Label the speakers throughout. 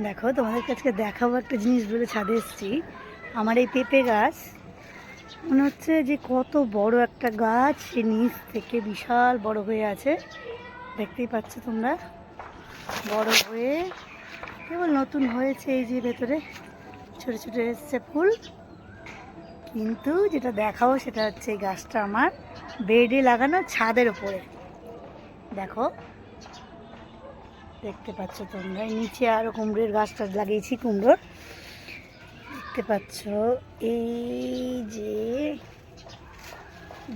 Speaker 1: দেখো তোমাদের কাছে দেখাবো একটা জিনিস বলে ছাদে এসেছি। আমার এই পেঁপে গাছ, মনে হচ্ছে যে কত বড় একটা গাছ, সে নিচ থেকে বিশাল বড় হয়ে আছে। দেখতেই পাচ্ছ তোমরা, বড় হয়ে, কেবল নতুন হয়েছে এই যে ভেতরে, ছোট ছোট এসছে ফুল। কিন্তু যেটা দেখাবো সেটা হচ্ছে এই গাছটা আমার বেডে লাগানো ছাদের ওপরে। দেখো দেখতে পাচ্ছ তোমরা। নিচে আরও কুমড়োর গাছটা লাগিয়েছি, কুমড়োর। দেখতে পাচ্ছ, এই যে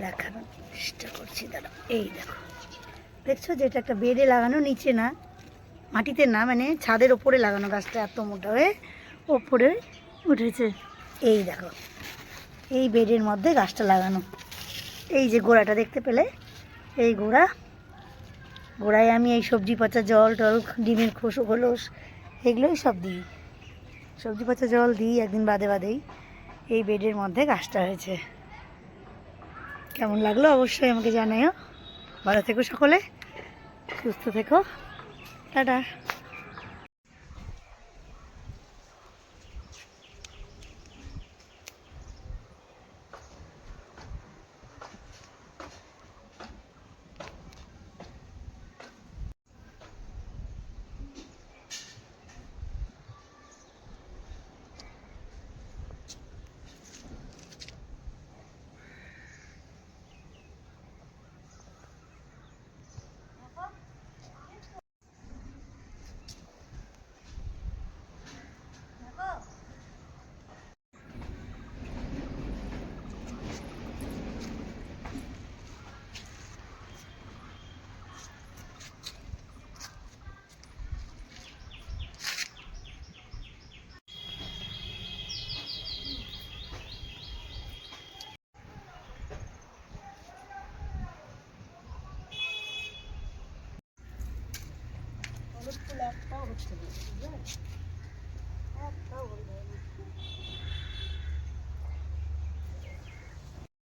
Speaker 1: দেখানোর চেষ্টা করছি দাঁড়া এই দেখো। দেখছ যেটা একটা বেডে লাগানো, নিচে না, মাটিতে না মানে ছাদের ওপরে লাগানো গাছটা এত মোটা হয়ে ওপরে উঠেছে। এই দেখো, এই বেডের মধ্যে গাছটা লাগানো। এই যে গোড়াটা দেখতে পেলে, এই গোড়া গোড়ায় আমি এই সবজি পচা জল টল, ডিমের খোসো খোলস এগুলোই সব দিই। সবজি পচা জল দিই একদিন বাদে বাদেই। এই বেডের মধ্যে গাছটা হয়েছে। কেমন লাগল অবশ্যই আমাকে জানাইও ভালো থেকো সকলে, সুস্থ থেকো। টাটা।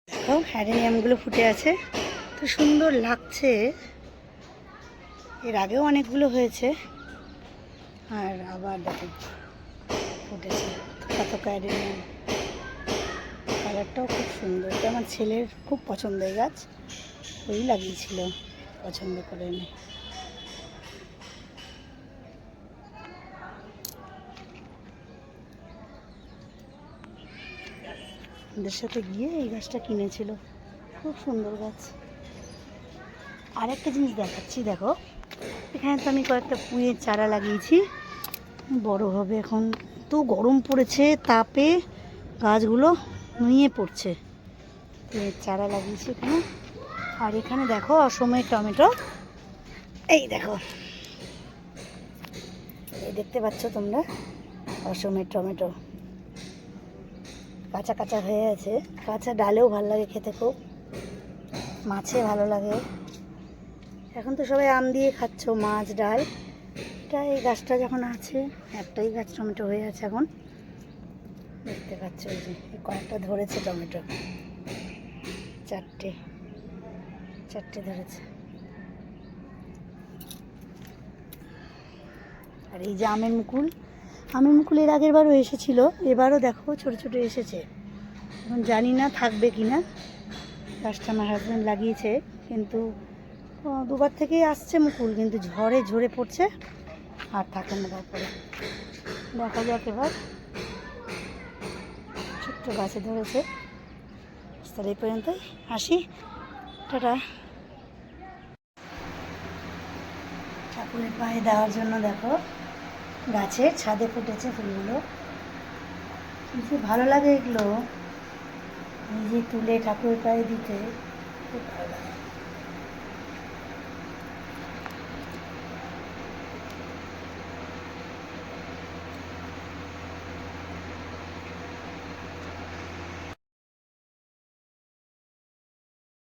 Speaker 1: দেখো হ্যাডেনিয়ামগুলো ফুটে আছে। তো সুন্দর লাগছে। এর আগেও অনেকগুলো হয়েছে। আর আবার দেখো, ফুটেছে। কত হ্যাডেনিয়াম কালারটাও খুব সুন্দর। আমার ছেলের খুব পছন্দের গাছ। ওই লাগিয়েছিল, পছন্দ করে এনে ওদের সাথে গিয়ে এই গাছটা কিনেছিল। খুব সুন্দর গাছ। আরেকটা জিনিস দেখাচ্ছি, দেখো। এখানে তো আমি কয়েকটা পুঁয়ের চারা লাগিয়েছি। বড় হবে এখন। তো গরম পড়েছে, তাপে গাছগুলো নুয়ে পড়ছে। পুঁয়ের চারা লাগিয়েছি এখানে। আর এখানে দেখো অসময়ে টমেটো। এই দেখো। এই দেখতে পাচ্ছ তোমরা? অসমের টমেটো। কাঁচা কাঁচা হয়ে আছে। কাঁচা ডালেও ভালো লাগে খেতে খুব। মাছে ভালো লাগে। এখন তো সবাই আম দিয়ে খাচ্ছ, মাছ, ডাল। এটা এই গাছটা যখন আছে, একটাই গাছ টমেটো হয়ে আছে এখন। দেখতে পাচ্ছ এই যে কয়েকটা ধরেছে টমেটো। চারটে চারটে ধরেছে। আর এই যে আমের মুকুল। এর আগের বারও এসেছিল, এবারও দেখো ছোট ছোট এসেছে। এখন জানি না থাকবে কি না। গাছটা আমার হাজব্যান্ড লাগিয়েছে, কিন্তু দুবার থেকেই আসছে মুকুল, কিন্তু ঝড়ে ঝরে পড়ছে, আর থাকে না তারপরে। দেখা যাক এবার। ছোট্ট গাছে ধরেছে। তাহলে এই পর্যন্তই আসি। টাটা। ঠাকুরের পায়ে দেওয়ার জন্য দেখো। গাছে ছাদে ফুটেছে ফুলগুলো। কিন্তু ভালো লাগে এগুলো। নিজে তুলে ঠাকুরের পায়ে দিতে, খুব ভালো লাগে।